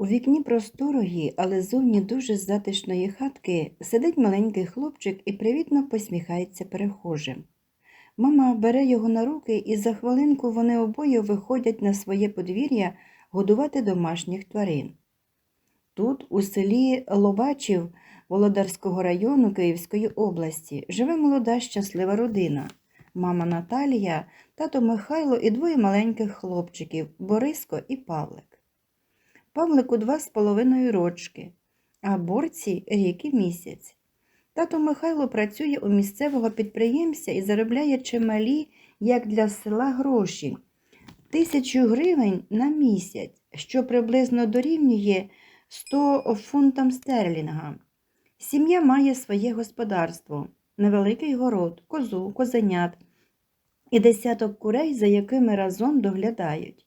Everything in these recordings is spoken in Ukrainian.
У вікні просторої, але зовні дуже затишної хатки сидить маленький хлопчик і привітно посміхається перехожим. Мама бере його на руки, і за хвилинку вони обоє виходять на своє подвір'я годувати домашніх тварин. Тут, у селі Лобачів Володарського району Київської області, живе молода щаслива родина. Мама Наталія, тато Михайло і двоє маленьких хлопчиків Бориско і Павлик. Павлику два з половиною рочки, а борці рік і місяць. Тато Михайло працює у місцевого підприємця і заробляє чималі, як для села, гроші тисячу гривень на місяць, що приблизно дорівнює 100 фунтам стерлінга. Сім'я має своє господарство, невеликий город, козу, козенят і десяток курей, за якими разом доглядають.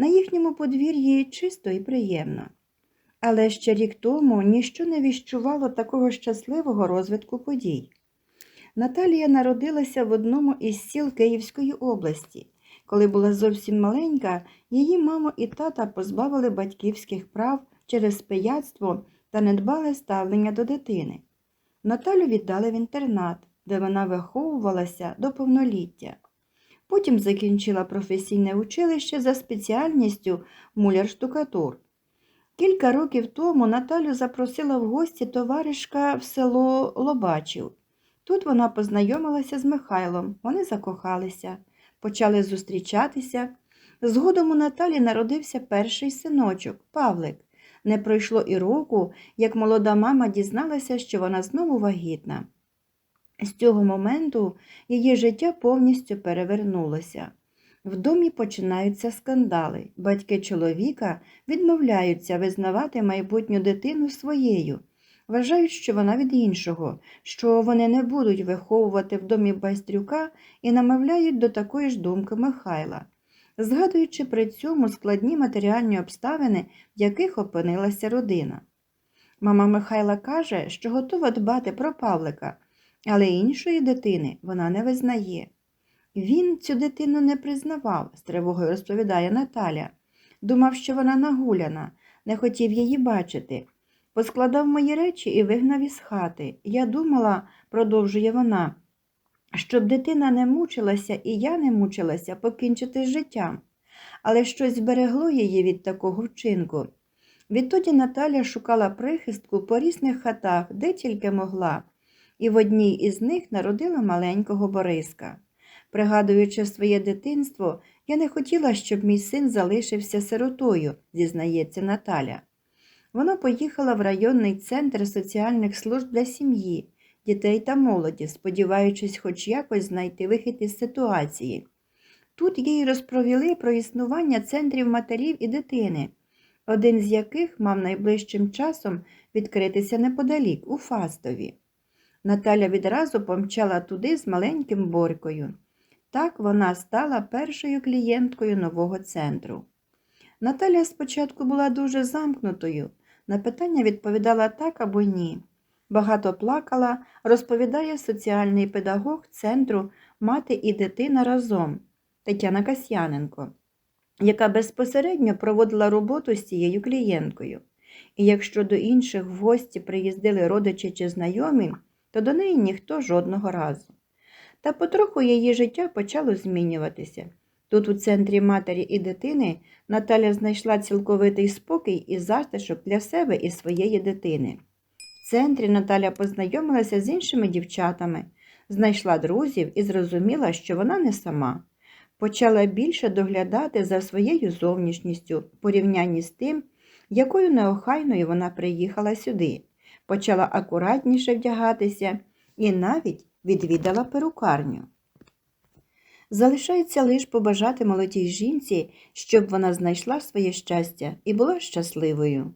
На їхньому подвір'ї чисто і приємно. Але ще рік тому ніщо не віщувало такого щасливого розвитку подій. Наталія народилася в одному із сіл Київської області. Коли була зовсім маленька, її маму і тата позбавили батьківських прав через пияцтво та недбале ставлення до дитини. Наталю віддали в інтернат, де вона виховувалася до повноліття. Потім закінчила професійне училище за спеціальністю муляр-штукатур. Кілька років тому Наталю запросила в гості товаришка в село Лобачів. Тут вона познайомилася з Михайлом, вони закохалися, почали зустрічатися. Згодом у Наталі народився перший синочок Павлик. Не пройшло і року, як молода мама дізналася, що вона знову вагітна. З цього моменту її життя повністю перевернулося. В домі починаються скандали. Батьки чоловіка відмовляються визнавати майбутню дитину своєю, вважають, що вона від іншого, що вони не будуть виховувати в домі байстрюка і намовляють до такої ж думки Михайла, згадуючи при цьому складні матеріальні обставини, в яких опинилася родина. Мама Михайла каже, що готова дбати про Павлика, але іншої дитини вона не визнає. Він цю дитину не признавав, з тривогою розповідає Наталя. Думав, що вона нагуляна, не хотів її бачити. Поскладав мої речі і вигнав із хати. Я думала, продовжує вона, щоб дитина не мучилася і я не мучилася покінчити з життям, але щось зберегло її від такого вчинку. Відтоді Наталя шукала прихистку по різних хатах, де тільки могла, і в одній із них народила маленького Бориска. Пригадуючи своє дитинство, я не хотіла, щоб мій син залишився сиротою, зізнається Наталя. Вона поїхала в районний центр соціальних служб для сім'ї, дітей та молоді, сподіваючись хоч якось знайти вихід із ситуації. Тут їй розповіли про існування центрів матерів і дитини, один з яких мав найближчим часом відкритися неподалік, у Фастові. Наталя відразу помчала туди з маленьким борькою. Так вона стала першою клієнткою нового центру. Наталя спочатку була дуже замкнутою, на питання відповідала так або ні. Багато плакала, розповідає соціальний педагог центру Мати і дитина разом Тетяна Касьяненко, яка безпосередньо проводила роботу з цією клієнткою. І якщо до інших в гості приїздили родичі чи знайомі, то до неї ніхто жодного разу. Та потроху її життя почало змінюватися. Тут, у центрі матері і дитини, Наталя знайшла цілковитий спокій і затишок для себе і своєї дитини. В центрі Наталя познайомилася з іншими дівчатами, знайшла друзів і зрозуміла, що вона не сама. Почала більше доглядати за своєю зовнішністю в порівнянні з тим, якою неохайною вона приїхала сюди, почала акуратніше вдягатися і навіть відвідала перукарню. Залишається лише побажати молодій жінці, щоб вона знайшла своє щастя і була щасливою.